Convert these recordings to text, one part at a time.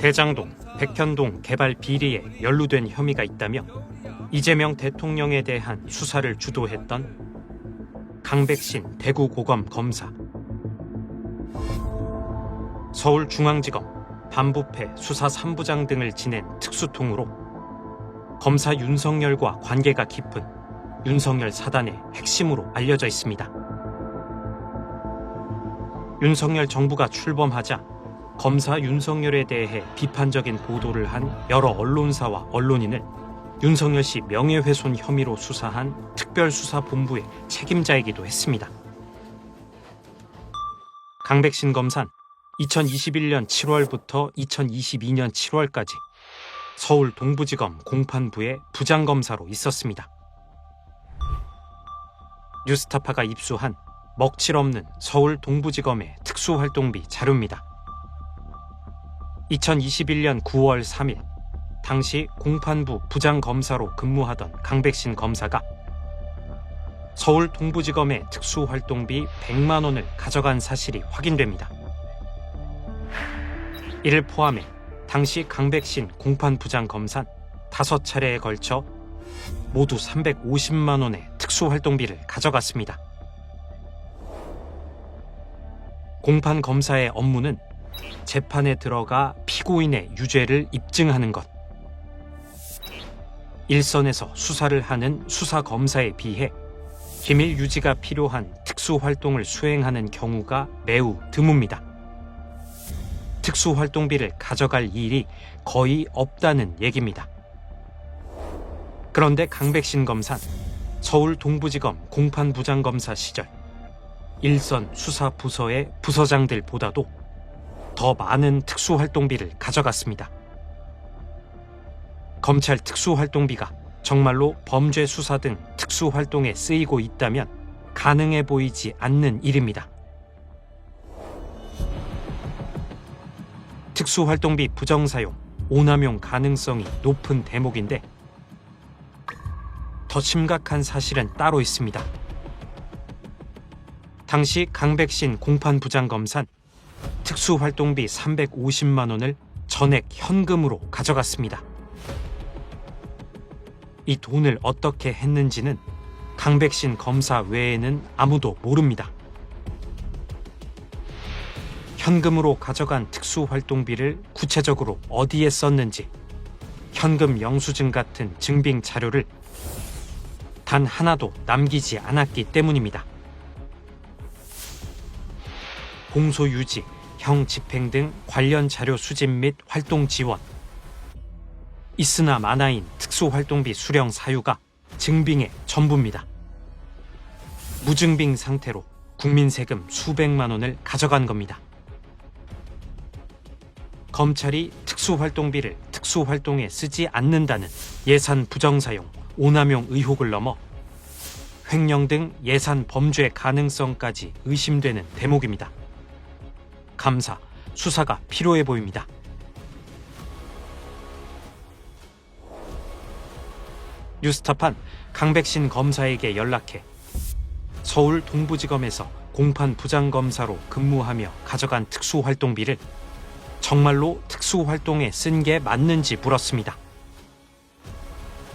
대장동, 백현동 개발 비리에 연루된 혐의가 있다며 이재명 대통령에 대한 수사를 주도했던 강백신 대구고검 검사. 서울중앙지검 반부패 수사 3부장 등을 지낸 특수통으로 검사 윤석열과 관계가 깊은 윤석열 사단의 핵심으로 알려져 있습니다. 윤석열 정부가 출범하자 검사 윤석열에 대해 비판적인 보도를 한 여러 언론사와 언론인을 윤석열 씨 명예훼손 혐의로 수사한 특별수사본부의 책임자이기도 했습니다. 강백신 검사는 2021년 7월부터 2022년 7월까지 서울 동부지검 공판부의 부장검사로 있었습니다. 뉴스타파가 입수한 먹칠 없는 서울 동부지검의 특수활동비 자료입니다. 2021년 9월 3일 당시 공판부 부장검사로 근무하던 강백신 검사가 서울 동부지검의 특수활동비 100만 원을 가져간 사실이 확인됩니다. 이를 포함해 당시 강백신 공판부장 검사는 다섯 차례에 걸쳐 모두 350만 원의 특수활동비를 가져갔습니다. 공판 검사의 업무는 재판에 들어가 피고인의 유죄를 입증하는 것. 일선에서 수사를 하는 수사 검사에 비해 기밀 유지가 필요한 특수 활동을 수행하는 경우가 매우 드뭅니다. 특수 활동비를 가져갈 일이 거의 없다는 얘기입니다. 그런데 강백신 검사는 서울 동부지검 공판부장검사 시절 일선 수사 부서의 부서장들보다도 더 많은 특수활동비를 가져갔습니다. 검찰 특수활동비가 정말로 범죄 수사 등 특수활동에 쓰이고 있다면 가능해 보이지 않는 일입니다. 특수활동비 부정사용, 오남용 가능성이 높은 대목인데 더 심각한 사실은 따로 있습니다. 당시 강백신 공판부장검사는 특수 활동비 350만 원을 전액 현금으로 가져갔습니다. 이 돈을 어떻게 했는지는 강백신 검사 외에는 아무도 모릅니다. 현금으로 가져간 특수활동비를 구체적으로 어디에 썼는지 현금 영수증 같은 증빙 자료를 단 하나도 남기지 않았기 때문입니다. 공소 유지, 형 집행 등 관련 자료 수집 및 활동 지원. 있으나 마나인 특수활동비 수령 사유가 증빙의 전부입니다. 무증빙 상태로 국민 세금 수백만 원을 가져간 겁니다. 검찰이 특수활동비를 특수활동에 쓰지 않는다는 예산 부정사용, 오남용 의혹을 넘어 횡령 등 예산 범죄 가능성까지 의심되는 대목입니다. 감사, 수사가 필요해 보입니다. 뉴스타판 강백신 검사에게 연락해 서울 동부지검에서 공판 부장검사로 근무하며 가져간 특수활동비를 정말로 특수활동에 쓴 게 맞는지 물었습니다.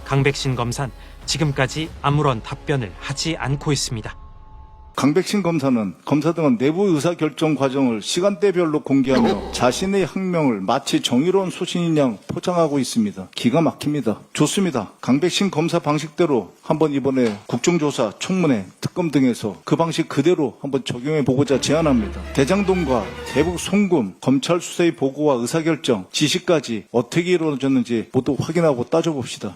강백신 검사는 지금까지 아무런 답변을 하지 않고 있습니다. 강백신 검사는 검사 등은 내부 의사 결정 과정을 시간대별로 공개하며 자신의 학명을 마치 정의로운 소신인 양 포장하고 있습니다. 기가 막힙니다. 좋습니다. 강백신 검사 방식대로 한번 이번에 국정조사, 청문회, 특검 등에서 그 방식 그대로 한번 적용해 보고자 제안합니다. 대장동과 대북 송금, 검찰 수사의 보고와 의사결정, 지시까지 어떻게 이루어졌는지 모두 확인하고 따져봅시다.